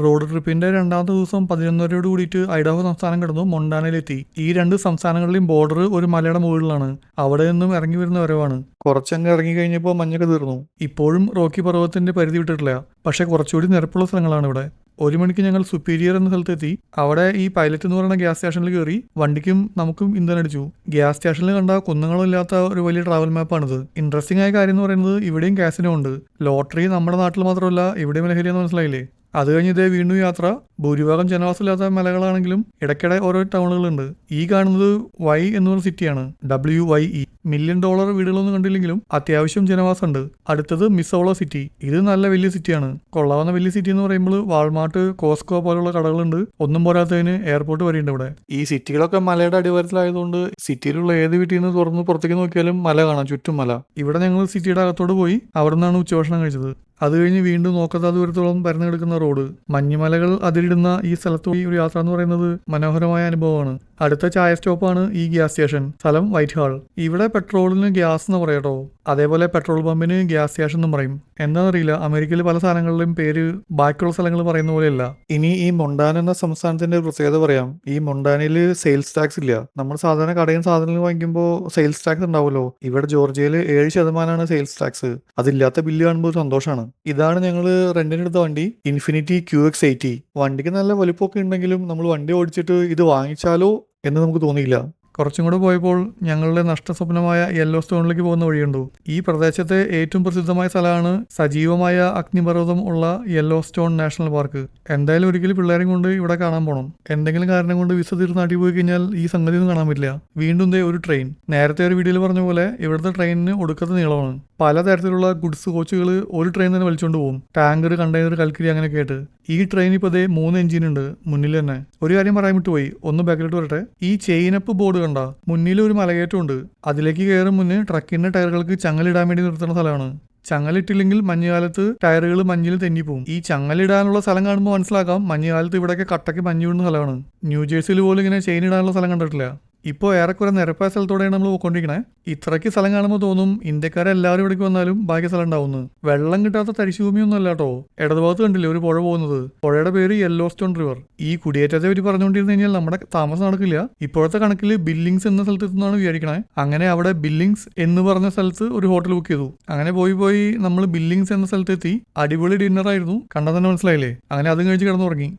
Road ട്രിപ്പിന്റെ രണ്ടാമത്തെ ദിവസം പതിനൊന്നരയോട് കൂടിയിട്ട് ഐഡാഹോ സംസ്ഥാനം കടന്നു മൊണ്ടാനയിലെത്തി. ഈ രണ്ട് സംസ്ഥാനങ്ങളിലെയും ബോർഡർ ഒരു മലയുടെ മുകളിലാണ്. അവിടെ നിന്നും ഇറങ്ങി വരുന്ന വരവാണ്. കുറച്ചങ്ങ് ഇറങ്ങി കഴിഞ്ഞപ്പോൾ മഞ്ഞൊക്കെ തീർന്നു. ഇപ്പോഴും റോക്കി പർവതത്തിന്റെ പരിധി വിട്ടിട്ടില്ല. പക്ഷെ കുറച്ചുകൂടി നിരപ്പുള്ള സ്ഥലങ്ങളാണ് ഇവിടെ. ഒരു മണിക്ക് ഞങ്ങൾ സുപ്പീരിയർ എന്ന സ്ഥലത്തെത്തി. അവിടെ ഈ പൈലറ്റ് എന്ന് പറയുന്ന ഗ്യാസ് സ്റ്റേഷനിൽ കയറി വണ്ടിക്കും നമുക്കും ഇന്ധനം അടിച്ചു. ഗ്യാസ് സ്റ്റേഷനിൽ കണ്ട കുന്നുകളും ഇല്ലാത്ത ഒരു വലിയ ട്രാവൽ മാപ്പാണിത് ഇൻട്രസ്റ്റിംഗ് ആയ കാര്യം എന്ന് പറയുന്നത് ഇവിടെയും കാസിനോ ഉണ്ട്. ലോട്ടറി നമ്മുടെ നാട്ടിൽ മാത്രമല്ല ഇവിടെയും എന്ന് മനസ്സിലായില്ലേ? അത് കഴിഞ്ഞ് ഇതേ വീണ്ടും യാത്ര ഭൂരിഭാഗം ജനവാസമില്ലാത്ത മലകളാണെങ്കിലും ഇടയ്ക്കിടെ ഓരോ ടൗണുകളുണ്ട്. ഈ കാണുന്നത് വൈ എന്ന് പറഞ്ഞ സിറ്റിയാണ് W Y E million dollar വീടുകളൊന്നും കണ്ടില്ലെങ്കിലും അത്യാവശ്യം ജനവാസമുണ്ട്. അടുത്തത് മിസോളോ സിറ്റി ഇത് നല്ല വലിയ സിറ്റിയാണ് കൊള്ളാവുന്ന വലിയ സിറ്റി എന്ന് പറയുമ്പോൾ വാൾമാർട്ട് കോസ്കോ പോലുള്ള കടകളുണ്ട്. ഒന്നും പോരാത്തതിന് എയർപോർട്ട് വരെയുണ്ട് ഇവിടെ. ഈ സിറ്റികളൊക്കെ മലയുടെ അടിവാരത്തിലായതുകൊണ്ട് സിറ്റിയിലുള്ള ഏത് വീട്ടിൽ നിന്ന് തുറന്ന് പുറത്തേക്ക് നോക്കിയാലും മല കാണാം ചുറ്റും മല. ഇവിടെ ഞങ്ങൾ സിറ്റിയുടെ അകത്തോട് പോയി അവിടെ നിന്നാണ് ഉച്ചഭക്ഷണം കഴിച്ചത്. അത് കഴിഞ്ഞ് വീണ്ടും നോക്കാത്ത ദൂരത്തോളം പരന്നു കിടക്കുന്ന റോഡ്. മഞ്ഞുമലകൾ അതിരിടുന്ന ഈ സ്ഥലത്തു ഒരു യാത്ര എന്ന് പറയുന്നത് മനോഹരമായ അനുഭവമാണ്. അടുത്ത ചായ സ്റ്റോപ്പാണ് ഈ ഗ്യാസ് സ്റ്റേഷൻ സ്ഥലം വൈറ്റ് ഹാൾ ഇവിടെ പെട്രോളിന് ഗ്യാസ് എന്ന് പറയട്ടോ അതേപോലെ പെട്രോൾ പമ്പിന് ഗ്യാസ് സ്റ്റേഷൻ എന്ന് പറയും. എന്താണെന്നറിയില്ല അമേരിക്കയിൽ പല സ്ഥലങ്ങളിലും പേര് ബാക്കിയുള്ള സ്ഥലങ്ങൾ പറയുന്ന പോലെയല്ല. ഇനി ഈ മൊണ്ടാന എന്ന സംസ്ഥാനത്തിന്റെ പ്രത്യേകത പറയാം. ഈ മൊണ്ടാനയിൽ സെയിൽസ് ടാക്സ് ഇല്ല. നമ്മൾ സാധാരണ കടയിൽ സാധനങ്ങൾ വാങ്ങിക്കുമ്പോൾ സെയിൽസ് ടാക്സ് ഉണ്ടാവുമല്ലോ. ഇവിടെ ജോർജിയയിൽ ഏഴ് ശതമാനമാണ് സെയിൽസ് ടാക്സ് അതില്ലാത്ത ബില്ല് കാണുമ്പോൾ സന്തോഷമാണ്. ഇതാണ് ഞങ്ങൾ റെന്റിനെടുത്ത വണ്ടി ഇൻഫിനിറ്റി ക്യൂ എക്സ് എയ്റ്റി വണ്ടിക്ക് നല്ല വലുപ്പമൊക്കെ ഉണ്ടെങ്കിലും നമ്മൾ വണ്ടി ഓടിച്ചിട്ട് ഇത് വാങ്ങിച്ചാലോ എന്ന് നമുക്ക് തോന്നിയില്ല. കുറച്ചും കൂടെ പോയപ്പോൾ ഞങ്ങളുടെ നഷ്ടസ്വപ്നമായ യെല്ലോ സ്റ്റോണിലേക്ക് പോകുന്ന വഴിയുണ്ടോ ഈ പ്രദേശത്തെ ഏറ്റവും പ്രസിദ്ധമായ സ്ഥലമാണ് സജീവമായ അഗ്നിപർവതം ഉള്ള യെല്ലോ സ്റ്റോൺ നാഷണൽ പാർക്ക് എന്തായാലും ഒരിക്കലും പിള്ളേരെയും കൊണ്ട് ഇവിടെ കാണാൻ പോകണം എന്തെങ്കിലും കാരണം കൊണ്ട് വിസ തീർന്ന് നാട്ടിൽ പോയി കഴിഞ്ഞാൽ ഈ സംഗതി ഒന്നും കാണാൻ പറ്റില്ല. വീണ്ടും ദേ ഒരു ട്രെയിൻ നേരത്തെ ഒരു വീഡിയോയിൽ പറഞ്ഞ പോലെ ഇവിടുത്തെ ട്രെയിനിന് ഒടുക്കത്തെ നീളമാണ്. പലതരത്തിലുള്ള ഗുഡ്സ് കോച്ചുകൾ ഒരു ട്രെയിൻ തന്നെ വലിച്ചുകൊണ്ട് പോകും. ടാങ്കർ കണ്ടെയ്നർ കൽക്കരി അങ്ങനെയൊക്കെ ആയിട്ട്. ഈ ട്രെയിൻ ഇപ്പോൾ ദേ മൂന്ന് എഞ്ചിൻ ഉണ്ട് മുന്നിൽ തന്നെ. ഒരു കാര്യം പറയാൻ വിട്ടുപോയി. ഒന്ന് ബാക്കിലോട്ട് വരട്ടെ. ഈ ചെയിനപ്പ് ബോർഡ് കണ്ട. മുന്നിൽ ഒരു മലകയറ്റമുണ്ട്. അതിലേക്ക് കയറും മുന്നേ ട്രക്കിന്റെ ടയറുകൾക്ക് ചങ്ങലിടാൻ വേണ്ടി നിർത്തുന്ന സ്ഥലമാണ്. ചങ്ങലിട്ടില്ലെങ്കിൽ മഞ്ഞുകാലത്ത് ടയറുകൾ മഞ്ഞിൽ തെന്നിപ്പോവും. ഈ ചങ്ങലിടാനുള്ള സ്ഥലം കാണുമ്പോൾ മനസ്സിലാക്കാം മഞ്ഞുകാലത്ത് ഇവിടെയൊക്കെ കട്ടയ്ക്ക് മഞ്ഞ് വീഴുന്ന സ്ഥലമാണ്. ന്യൂജേഴ്സിയിൽ പോലും ഇങ്ങനെ ചെയിൻ ഇടാനുള്ള സ്ഥലം കണ്ടിട്ടില്ല. ഇപ്പോൾ ഏറെക്കുറെ നിരപ്പായ സ്ഥലത്തോടെയാണ് നമ്മൾ പോയിക്കൊണ്ടിരിക്കണേ. ഇത്രയ്ക്ക് സ്ഥലം കാണുമ്പോൾ തോന്നും ഇന്ത്യക്കാരെല്ലാവരും ഇവിടേക്ക് വന്നാലും ബാക്കി സ്ഥലം ഉണ്ടാവുന്നു വെള്ളം കിട്ടാത്ത തരിശുഭൂമിയൊന്നും അല്ല കേട്ടോ ഇടതുഭാഗത്ത് കണ്ടില്ലേ ഒരു പുഴ പോകുന്നത്? പുഴയുടെ പേര് യെല്ലോ സ്റ്റോൺ റിവർ ഈ കുടിയേറ്റത്തെ പറ്റി പറഞ്ഞുകൊണ്ടിരുന്നു കഴിഞ്ഞാൽ നമ്മുടെ താമസം നടക്കില്ല. ഇപ്പോഴത്തെ കണക്കിൽ ബില്ലിങ്സ് എന്ന സ്ഥലത്ത് എത്തുന്നതാണ് വിചാരിക്കണേ. അങ്ങനെ അവിടെ ബില്ലിങ്സ് എന്ന് പറഞ്ഞ സ്ഥലത്ത് ഒരു ഹോട്ടൽ ബുക്ക് ചെയ്തു. അങ്ങനെ പോയി പോയി നമ്മൾ ബില്ലിങ്സ് എന്ന സ്ഥലത്തെത്തി. അടിപൊളി ഡിന്നർ ആയിരുന്നു. കണ്ടാൽ തന്നെ മനസ്സിലായില്ലേ? അങ്ങനെ അതും കഴിച്ച് കിടന്നുറങ്ങി.